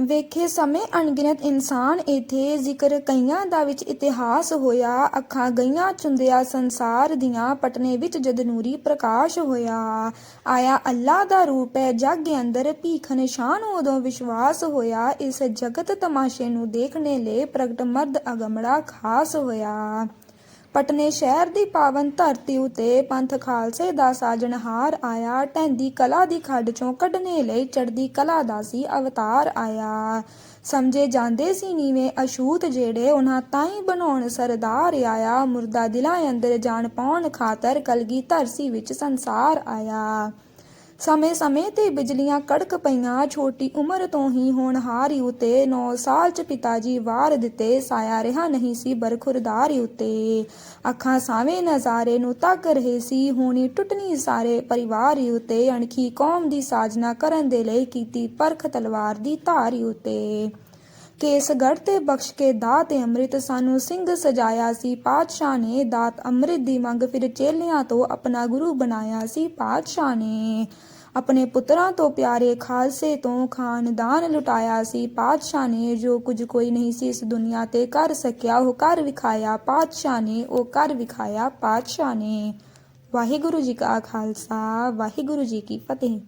ਵੇਖੇ ਸਮੇਂ ਅਣਗਿਣਤ ਇਨਸਾਨ ਇਥੇ ਜ਼ਿਕਰ ਕਈਆਂ ਦਾ ਵਿੱਚ ਇਤਿਹਾਸ ਹੋਇਆ, ਅੱਖਾਂ ਗਈਆਂ ਚੁੰਦਿਆ ਸੰਸਾਰ ਦੀਆਂ, ਪਟਨੇ ਵਿੱਚ ਜਦ ਨੂਰੀ ਪ੍ਰਕਾਸ਼ ਹੋਇਆ। ਆਇਆ ਅੱਲਾ ਦਾ ਰੂਪ ਹੈ, ਜਗ ਅੰਦਰ ਭੀਖ ਨਿਸ਼ਾਨ ਉਦੋਂ ਵਿਸ਼ਵਾਸ ਹੋਇਆ। ਇਸ ਜਗਤ ਤਮਾਸ਼ੇ ਨੂੰ ਦੇਖਣੇ ਲਈ ਪ੍ਰਗਟ ਮਰਦ ਅਗਮੜਾ ਖਾਸ ਹੋਇਆ। ਪਟਨੇ ਸ਼ਹਿਰ ਦੀ ਪਾਵਨ ਧਰਤੀ ਉਤੇ ਪੰਥ ਖਾਲਸੇ ਦਾ ਸਾਜਣਹਾਰ ਆਇਆ। ਟੈਂਦੀ ਕਲਾ ਦੀ ਖੱਡ ਚੋਂ ਕੱਢਣੇ ਲਈ ਚੜਦੀ ਕਲਾ ਦਾ ਸੀ ਅਵਤਾਰ ਆਇਆ। ਸਮਝੇ ਜਾਂਦੇ ਸੀ ਨੀਵੇਂ ਅਛੂਤ ਜਿਹੜੇ ਉਹਨਾਂ ਤਾਈ ਬਣਾਉਣ ਸਰਦਾਰ ਆਇਆ। ਮੁਰਦਾ ਦਿਲਾਂ ਅੰਦਰ ਜਾਣ ਪਾਉਣ ਖਾਤਰ ਕਲਗੀ ਧਰਸੀ ਵਿੱਚ ਸੰਸਾਰ ਆਇਆ। ਸਮੇਂ ਸਮੇਂ ਤੇ ਬਿਜਲੀਆਂ ਕੜਕ ਪਈਆਂ, ਛੋਟੀ ਉਮਰ ਤੋਂ ਹੀ ਹੋਣਹਾਰੀ ਉਤੇ 9 ਸਾਲ ਚ ਪਿਤਾ ਜੀ ਵਾਰ ਦਿੱਤੇ, ਸਾਇਆ ਰਿਹਾ ਨਹੀਂ ਸੀ ਬਰਖੁਰਦਾਰੀ ਉਤੇ। ਅੱਖਾਂ ਸਾਵੇਂ ਨਜ਼ਾਰੇ ਨੂੰ ਤੱਕ ਰਹੇ ਸੀ, ਹੋਣੀ ਟੁੱਟਣੀ ਸਾਰੇ ਪਰਿਵਾਰ ਉਤੇ, ਅਣਖੀ ਕੌਮ ਦੀ ਸਾਜਨਾ ਕਰਨ ਦੇ ਲਈ ਕੀਤੀ ਪਰਖ ਤਲਵਾਰ ਦੀ ਧਾਰੀ ਉਤੇ। ਕੇਸਗੜ੍ਹ ਤੇ ਬਖਸ਼ ਕੇ ਦਾਤ ਅੰਮ੍ਰਿਤ ਸਾਨੂੰ ਸਿੰਘ ਸਜਾਇਆ ਸੀ। ਪਾਤਸ਼ਾਹ ਨੇ ਦਾਤ ਅੰਮ੍ਰਿਤ ਦੀ ਮੰਗ ਫਿਰ ਚੇਲਿਆਂ ਤੋਂ ਆਪਣਾ ਗੁਰੂ ਬਣਾਇਆ ਸੀ ਪਾਤਸ਼ਾਹ ਨੇ। ਆਪਣੇ ਪੁੱਤਰਾਂ ਤੋਂ ਪਿਆਰੇ ਖਾਲਸੇ ਤੋਂ ਖਾਨਦਾਨ ਲੁਟਾਇਆ ਸੀ। ਪਾਤਸ਼ਾਹ ਨੇ ਜੋ ਕੁਝ ਕੋਈ ਨਹੀਂ ਸੀ ਇਸ ਦੁਨੀਆ ਤੇ ਕਰ ਸਕਿਆ, ਉਹ ਕਰ ਵਿਖਾਇਆ। ਪਾਤਸ਼ਾਹ ਨੇ ਉਹ ਕਰ ਵਿਖਾਇਆ। ਪਾਤਸ਼ਾਹ ਨੇ ਵਾਹਿਗੁਰੂ ਜੀ ਕਾ ਖਾਲਸਾ, ਵਾਹਿਗੁਰੂ ਜੀ ਕੀ ਫਤਿਹ।